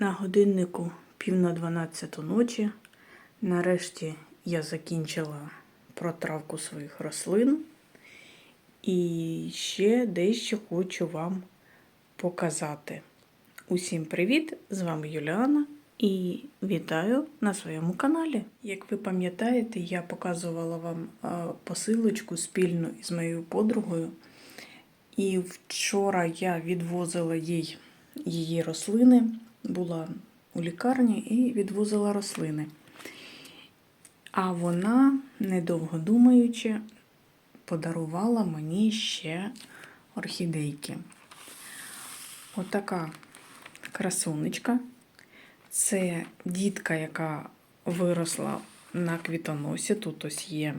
На годиннику пів на 12 ночі. Нарешті я закінчила протравку своїх рослин. І ще дещо хочу вам показати. Усім привіт! З вами Юліана і вітаю на своєму каналі. Як ви пам'ятаєте, я показувала вам посилочку спільно із моєю подругою. І вчора я відвозила їй її рослини, була у лікарні і відвозила рослини. А вона, недовго думаючи, подарувала мені ще орхідейки. Отака красунечка. Це дітка, яка виросла на квітоносі. Тут ось є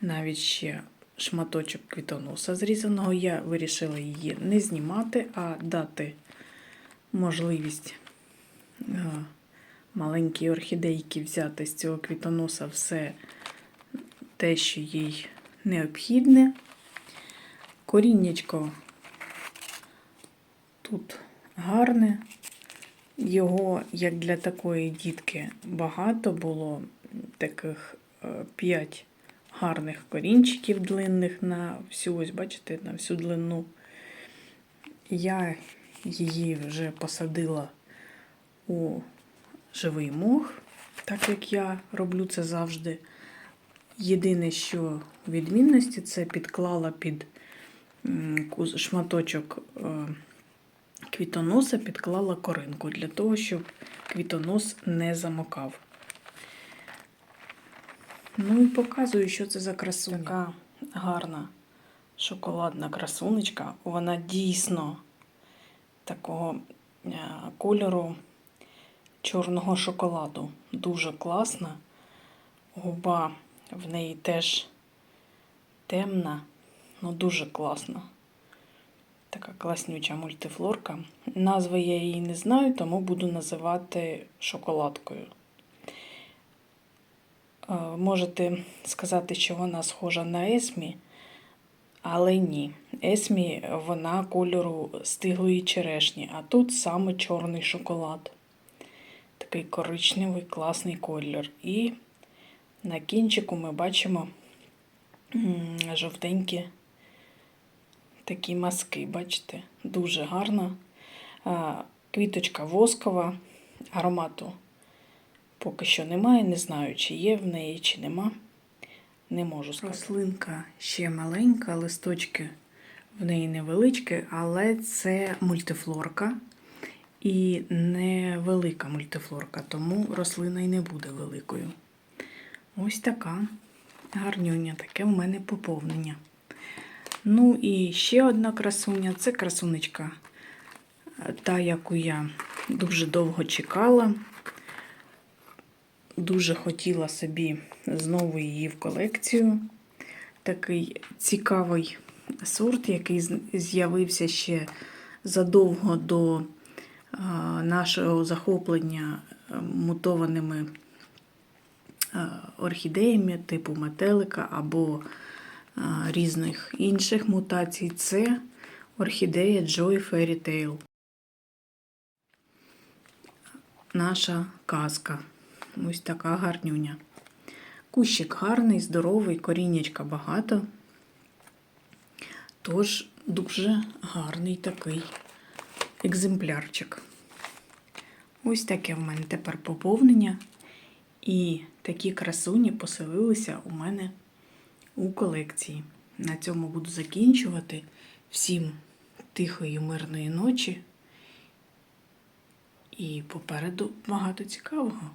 навіть ще шматочок квітоноса зрізаного. Я вирішила її не знімати, а дати можливість е, маленькій орхідейці взяти з цього квітоноса все те, що їй необхідне. Коріннячко тут гарне. Його, як для такої дітки, багато було таких 5 гарних корінчиків длинних на всю, ось, бачите, на всю длину. Я її вже посадила у живий мох, так як я роблю це завжди. Єдине, що відмінності, це підклала під шматочок квітоноса, підклала коринку для того, щоб квітонос не замокав. Ну і показую, що це за красуня. Така гарна шоколадна красунечка. Вона дійсно такого кольору чорного шоколаду. Дуже класна. Губа в неї теж темна, ну дуже класна. Така класнюча мультифлорка. Назви я її не знаю, тому буду називати шоколадкою. Можете сказати, що вона схожа на Есмі, але ні. Есмі вона кольору стиглої черешні, а тут саме чорний шоколад. Такий коричневий, класний колір. І на кінчику ми бачимо жовтенькі такі маски, бачите, дуже гарно. Квіточка воскова, аромату поки що немає, не знаю, чи є в неї, чи нема. Не можу сказати. Рослинка ще маленька, листочки в неї невеличкі, але це мультифлорка і невелика мультифлорка, тому рослина і не буде великою. Ось така гарнюня, таке в мене поповнення. Ну і ще одна красуня це красунечка, та, яку я дуже довго чекала. Дуже хотіла собі знову її в колекцію. Такий цікавий сорт, який з'явився ще задовго до нашого захоплення мутованими орхідеями типу метелика або різних інших мутацій. Це орхідея Joy Fairy Tale. Наша казка. Ось така гарнюня. Кущик гарний, здоровий, коріннячка багато. Тож дуже гарний такий екземплярчик. Ось таке в мене тепер поповнення. І такі красуні поселилися у мене у колекції. На цьому буду закінчувати. Всім тихої, мирної ночі. І попереду багато цікавого.